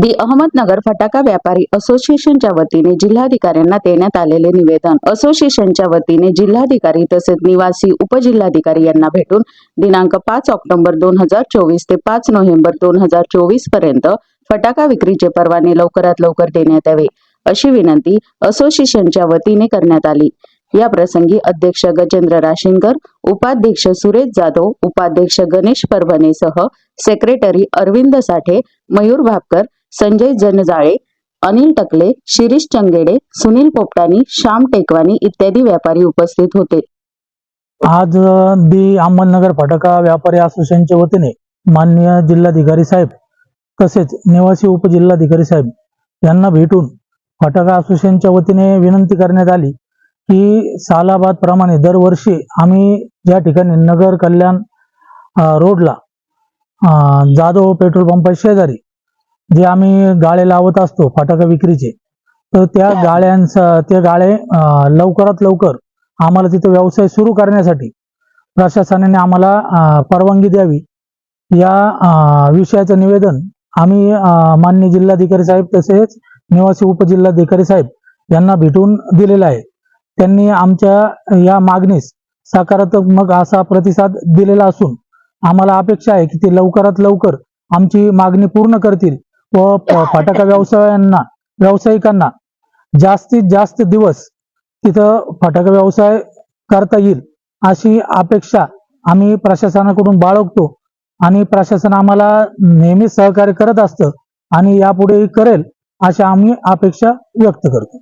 दी अहमदनगर फटाका व्यापारी असोसिएशनच्या वतीने जिल्हाधिकाऱ्यांना देण्यात आलेले निवेदन. असोसिएशनच्या वतीने जिल्हाधिकारी तसेच निवासी उपजिल्हाधिकारी यांना भेटून दिनांक पाच ऑक्टोबर दोन हजार चोवीस ते पाच नोव्हेंबर दोन हजार चोवीसपर्यंत फटाका विक्रीचे परवाने लवकरात लवकर देण्यात यावे अशी विनंती असोसिएशनच्या वतीने करण्यात आली. या प्रसंगी अध्यक्ष गजेंद्र राशींकर उपाध्यक्ष सुरेश जाधव उपाध्यक्ष गणेश परभणेसह सेक्रेटरी अरविंद साठे मयूर भापकर संजय जनजाळे अनिल टकले शिरीष चंगेडे सुनील पोपटानी श्याम टेकवानी इत्यादी व्यापारी उपस्थित होते. आज दी अहमदनगर फटाका व्यापारी असोसिएशनच्या वतीने माननीय जिल्हाधिकारी साहेब तसेच निवासी उपजिल्हाधिकारी साहेब यांना भेटून फटाका असोसिएशनच्या वतीने विनंती करण्यात आली की सालाबाद प्रमाणे दरवर्षी आम्ही ज्या ठिकाणी नगर कल्याण रोडला जाधव पेट्रोल पंपा शेजारी जे आम्ही गाळे लावत असतो फटाका विक्रीचे तर त्या गाळ्यांचा ते गाळे लवकरात लवकर आम्हाला तिथे व्यवसाय सुरू करण्यासाठी प्रशासनाने आम्हाला परवानगी द्यावी. या विषयाचं निवेदन आम्ही अ, माननीय जिल्हाधिकारी साहेब तसेच निवासी उपजिल्हाधिकारी साहेब यांना भेटून दिलेलं आहे. त्यांनी आमच्या या मागणीस सकारात्मक असा प्रतिसाद दिलेला असून आम्हाला अपेक्षा आहे की ते लवकरात लवकर आमची मागणी पूर्ण करतील. व फटाका व्यवसायांना व्यावसायिकांना जास्तीत जास्त दिवस तिथं फटाका व्यवसाय करता येईल अशी अपेक्षा आम्ही प्रशासनाकडून बाळगतो. आणि प्रशासन आम्हाला नेहमीच सहकार्य करत असतं आणि यापुढेही करेल अशा आम्ही अपेक्षा व्यक्त करतो.